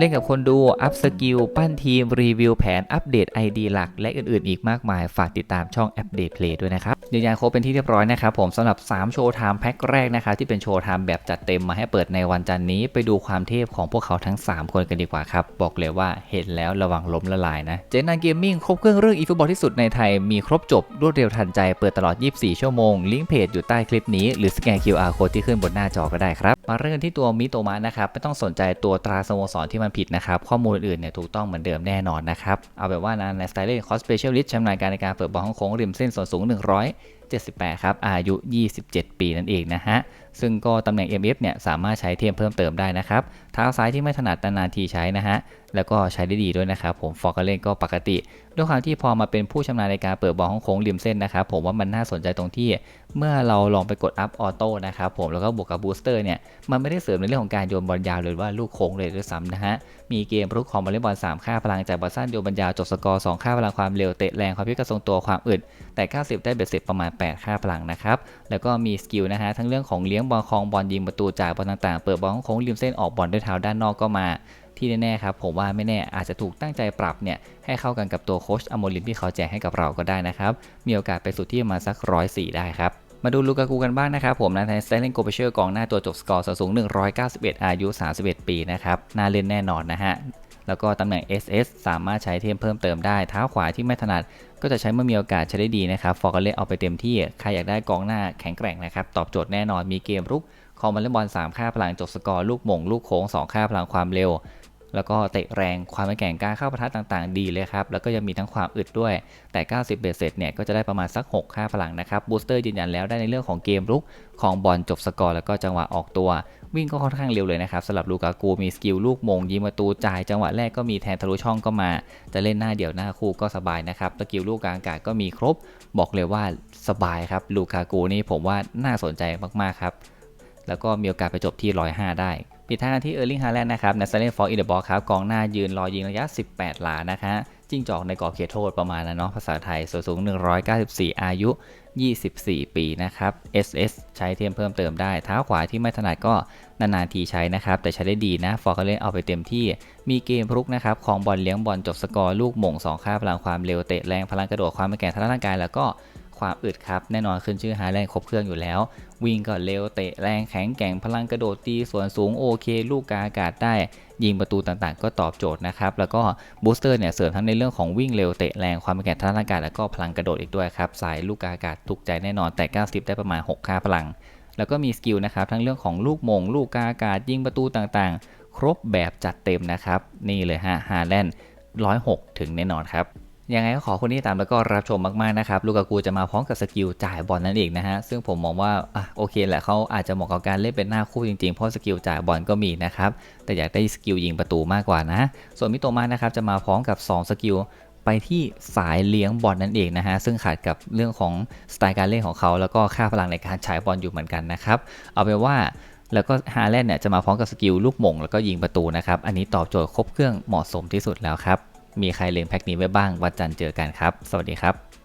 เล่นกับคนดู อัพสกิล ปั้นทีม รีวิวแผน อัปเดต ID หลัก และอื่นๆ อีกมากมาย ฝากติดตามช่องแอปเดตเพลย์ด้วยนะครับ ยืนยันครบเป็นที่เรียบร้อยนะครับผมสำหรับ 3 โชว์ไทม์แพ็คแรกนะครับที่เป็นโชว์ไทม์แบบจัดเต็มมาให้เปิดในวันจันนี้ ไปดูความเทพของพวกเขาทั้ง 3 คนกันดีกว่าครับ บอกเลยว่าเห็นแล้วระวังล้มละลายนะ เจนันเกมมิ่งครบเครื่องเรื่องอีฟุตบอลที่สุดในไทยมีครบจบรวดเร็วทันใจเปิดตลอด 24 ชั่วโมงลิงก์เพจอยู่ใต้คลิปนี้หรือสแกน QR code ที่ขึ้นบนหน้าจอก็ได้ครับมาเริ่มที่ตัวมิโตมะนะครับไม่ต้องสนใจตัวตราสโมสรที่มันผิดนะครับข้อมูลอื่นเนี่ยถูกต้องเหมือนเดิมแน่นอนนะครับเอาแบบว่านะในสไตล์เล่นคอสเปเชียลิสต์ชำนาญการในการเปิดบอลของโค้งริมเส้นส่วนสูง 78 ครับ อายุ 27 ปีนั่นเองนะฮะ ซึ่งก็ตำแหน่ง MF เนี่ยสามารถใช้เทียมเพิ่มเติมได้นะครับ เท้าซ้ายที่ไม่ถนัดนานๆทีใช้นะฮะ แล้วก็ใช้ได้ดีด้วยนะครับผมฟอร์กเล่นก็ปกติ ด้วยความที่พอมาเป็นผู้ชำนาญในการเปิดบอลของโค้งริมเส้นนะครับผมว่ามันน่าสนใจตรงที่เมื่อเราลองไปกดอัพออโต้นะครับผมแล้วก็บวกกับบูสเตอร์เนี่ยมันไม่ได้เสริมในเรื่องของการโยนบอลยาวหรือว่าลูกโค้งเลยด้วยซ้ำนะฮะมีเกมรุกของบอลเลย์บอล3ค่าพลังจากบอลสั้นโยนบอลยาวจบสกอร์2ค่าพลังความเร็วเตะแรงความพิกระทรงตัวความอึดแต่ 90 ได้เบ็ดเสร็จประมาณ 8 ค่าพลังนะครับแล้วก็มีสกิลนะฮะทั้งเรื่องของเลี้ยงบอลคลองบอลยิงประตูจากบอลต่างๆ เปิดบอลโค้งริมเส้นออกบอลด้วยเท้าด้านนอกก็มา ที่แน่ๆครับผมว่าไม่แน่อาจจะถูกตั้งใจปรับเนี่ยให้เข้ากันกับตัวโคชอโมลินที่เขาแจกให้กับเราก็ได้นะครับมีโอกาสไปสุดที่ประมาณสักร้อยสี่ได้ครับมาดูลูกากูกันบ้างนะครับผมนะในสเตเลนโกเปเชอร์กองหน้าตัวจบสกอร์สูง 191 อายุ 31 ปีนะครับน่าเล่นแน่นอนนะฮะแล้วก็ตำแหน่ง SS สามารถใช้เทมเพิ่มเติมได้เท้าขวาที่ไม่ถนัดก็จะใช้เมื่อมีโอกาสใช้ได้ดีนะครับฟอร์กเล่เอาไปเต็มที่ ใครอยากได้กองหน้าแข็งแกร่งนะครับ ตอบโจทย์แน่นอนมีเกมรุกคอมบอลเลย์บอล3ค่าพลังจบสกอร์ลูกหม่งลูกโค้ง 2 ค่าพลังความเร็ว แล้วก็เตะแรงความแข็งการเข้าประทัดต่างๆ ดีเลยครับ แล้วก็ยังมีทั้งความอึดด้วย แต่ 90 เบสเซตเนี่ยก็จะได้ประมาณสัก 6 ค่าพลังนะครับบูสเตอร์ยืนยันแล้วได้ในเรื่องของเกมรุกของบอลจบสกอร์แล้วก็จังหวะออกตัว วิ่งก็ค่อนข้างเร็วเลยนะครับสำหรับลูกากูมีสกิลลูกมงยิงประตูจ่ายจังหวะแรกก็มีแทนทะลุช่องก็มา จะเล่นหน้าเดี่ยวหน้าคู่ก็สบายนะครับสกิลลูกกลางอากาศก็มีครบ บอกเลยว่าสบายครับลูกากูนี่ผมว่าน่าสนใจมากๆครับแล้วก็มีโอกาสไปจบที่105ได้ ปิดท้ายกันที่เออร์ลิงฮาแลนด์นะครับในเซเลนฟอร์อินเดอะบอลครับกองหน้ายืนรอยิงระยะ 18 หลานะคะจิ้งจอกในกรอบเขตโทษประมาณนั้นเนาะภาษาไทยส่วนสูง 194 อายุ 24 ปีนะครับ SS ใช้เทียมเพิ่มเติมได้เท้าขวาที่ไม่ถนัดก็นานๆทีใช้นะครับ แต่ใช้ได้ดีนะ ฟอร์ก็เล่นเอาไปเต็มที่มีเกมรุกนะครับของบอลเลี้ยงบอลจบสกอร์ลูกหม่ง 2 ค่าพลังความเร็วเตะแรงพลังกระโดดความแข็งทางร่างกายแล้วก็ ความอึดครับ แน่นอนขึ้นชื่อฮาแลนด์ครบเครื่องอยู่แล้ว วิ่งก็เร็วเตะแรงแข็งแกร่งพลังกระโดดตีส่วนสูงโอเค ลูกกาอากาศได้ ยิงประตูต่างๆ ก็ตอบโจทย์นะครับ แล้วก็บูสเตอร์เนี่ยเสริมทั้งในเรื่องของวิ่งเร็วเตะแรงความแข็งทางร่างกายแล้วก็พลังกระโดดอีกด้วยครับสายลูกกาอากาศถูกใจแน่นอนแต่ 90 ได้ประมาณ 6 ค่าพลัง แล้วก็มีสกิลนะครับทั้งเรื่องของลูกมงลูกกาอากาศยิงประตูต่างๆ ครบแบบจัดเต็มนะครับนี่เลยฮะฮาแลนด์106 ถึงแน่นอนครับ ยังไงก็ขอคนที่ตามแล้วก็รับชมมากๆนะครับลูกากูจะมาพร้อมกับสกิลจ่ายบอลนั่นเองนะฮะซึ่งผมมองว่าอะโอเคแหละเขาอาจจะเหมาะกับการเล่นเป็นหน้าคู่จริงๆเพราะสกิลจ่ายบอลก็มีนะครับแต่อยากได้สกิลยิงประตูมากกว่านะ ส่วนมิโตมานะครับจะมาพร้อมกับ 2 สกิลไปที่สายเลี้ยงบอลนั่นเองนะฮะ ซึ่งขาดกับเรื่องของสไตล์การเล่นของเขา แล้วก็ค่าพลังในการฉายบอลอยู่เหมือนกันนะครับ เอาเป็นว่าแล้วก็ฮาแลนด์เนี่ยจะมาพร้อมกับสกิลลูกหม่งแล้วก็ยิงประตูนะครับ อันนี้ตอบโจทย์ครบเครื่องเหมาะสมที่สุดแล้วครับ มีใครเล็งแพ็กนี้ไว้บ้าง วันจันทร์เจอกันครับ สวัสดีครับ